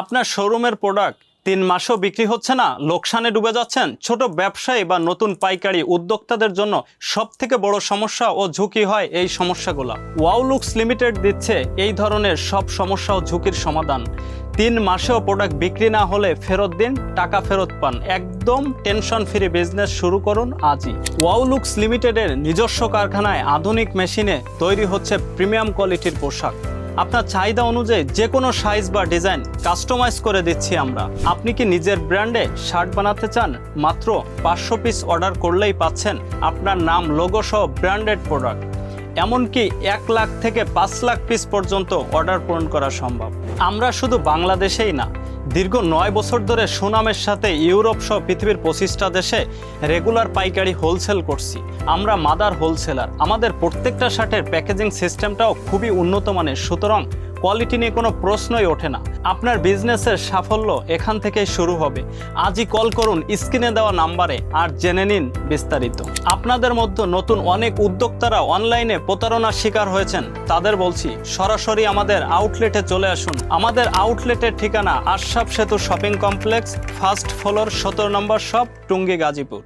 আপনার শোরুমের প্রোডাক্ট তিন মাসেও বিক্রি হচ্ছে না, লোকসানে ডুবে যাচ্ছেন ছোট ব্যবসায়ী বা নতুন পাইকারি উদ্যোক্তাদের জন্য সব থেকে বড় সমস্যা ও ঝুঁকি হয় এই সমস্যাগুলো। ওয়াউলুক্স লিমিটেড দিচ্ছে এই ধরনের সব সমস্যা ও ঝুঁকির সমাধান। তিন মাসেও প্রোডাক্ট বিক্রি না হলে ফেরত দিন, টাকা ফেরত পান। একদম টেনশন ফ্রি বিজনেস শুরু করুন আজই। ওয়াউলুক্স লিমিটেডের নিজস্ব কারখানায় আধুনিক মেশিনে তৈরি হচ্ছে প্রিমিয়াম কোয়ালিটির পোশাক। আপনার চাহিদা অনুযায়ী যে কোনো সাইজ বা ডিজাইন কাস্টমাইজ করে দিচ্ছি আমরা। আপনি কি নিজের ব্র্যান্ডে শার্ট বানাতে চান? মাত্র পাঁচশো পিস অর্ডার করলেই পাচ্ছেন আপনার নাম লোগো সহ ব্র্যান্ডেড প্রোডাক্ট এমনকি এক লাখ থেকে পাঁচ লাখ পিস পর্যন্ত অর্ডার পূরণ করা সম্ভব। আমরা শুধু বাংলাদেশেই না দীর্ঘ নয় বছর ধরে সুনামের সাথে ইউরোপ সহ পৃথিবীর পঁচিশটা দেশে রেগুলার পাইকারি হোলসেল করছি। আমরা মাদার হোলসেলার। আমাদের প্রত্যেকটা শার্টের প্যাকেজিং সিস্টেমটাও খুবই উন্নত মানের। সুতরাং কোয়ালিটি নিয়ে কোনো প্রশ্নই ওঠে না। আপনার বিজনেসের সাফল্য এখান থেকেই শুরু হবে। আজই কল করুন স্ক্রিনে দেওয়া নাম্বারে আর জেনে নিন বিস্তারিত। আপনাদের মধ্যে নতুন অনেক উদ্যোক্তারা অনলাইনে প্রতারণার শিকার হয়েছেন। তাদের বলছি, সরাসরি আমাদের আউটলেটে চলে আসুন। আমাদের আউটলেটের ঠিকানা আশরাফ সেতু শপিং কমপ্লেক্স, ফার্স্ট ফ্লোর, সতেরো নম্বর শপ, টুঙ্গি গাজীপুর।